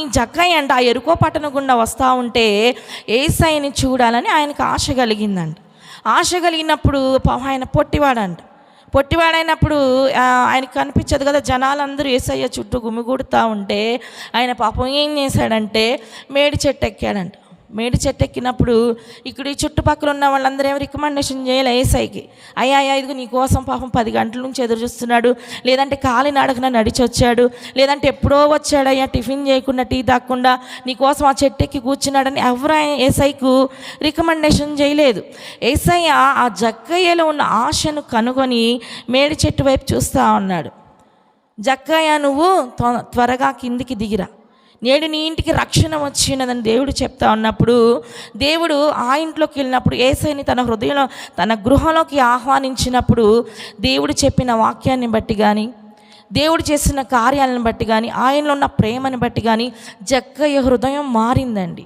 ఈ జక్కయ్య అంట ఆ ఎరుకో పట్టణ గుండా వస్తూ ఉంటే ఏసైని చూడాలని ఆయనకు ఆశ కలిగిందంట. ఆశ కలిగినప్పుడు పాపం ఆయన పొట్టివాడంట. పొట్టివాడైనప్పుడు ఆయనకు కనిపించదు కదా జనాలందరూ ఏసయ్య చుట్టూ గుమిగూడుతూ ఉంటే ఆయన పాపం ఏం చేశాడంటే మేడి చెట్టు ఎక్కాడంట. మేడి చెట్టు ఎక్కినప్పుడు ఇక్కడ ఈ చుట్టుపక్కల ఉన్న వాళ్ళందరూ ఏమి రికమెండేషన్ చేయాలి ఏసైకి. అయ్యా అయ్యా ఇదిగో నీ కోసం పాపం పది గంటల నుంచి ఎదురు చూస్తున్నాడు. లేదంటే కాలి నడకన నడిచి వచ్చాడు లేదంటే ఎప్పుడో వచ్చాడయ్యా టిఫిన్ చేయకుండా టీ తాకుండా నీ కోసం ఆ చెట్టు ఎక్కి కూర్చున్నాడని ఎవరు ఏసైకు రికమెండేషన్ చేయలేదు. ఏసయ్య ఆ జక్కయ్యలో ఉన్న ఆశను కనుగొని మేడి చెట్టు వైపు చూస్తూ ఉన్నాడు. జక్కయ్య నువ్వు త్వ- త్వరగా కిందికి దిగిరా. నేడు నీ ఇంటికి రక్షణ వచ్చినదని దేవుడు చెప్తా ఉన్నప్పుడు దేవుడు ఆ ఇంట్లోకి వెళ్ళినప్పుడు ఏసైని తన హృదయంలో తన గృహంలోకి ఆహ్వానించినప్పుడు దేవుడు చెప్పిన వాక్యాన్ని బట్టి కానీ దేవుడు చేసిన కార్యాలను బట్టి కానీ ఆయనలో ఉన్న ప్రేమను బట్టి కానీ జక్కయ్య హృదయం మారిందండి.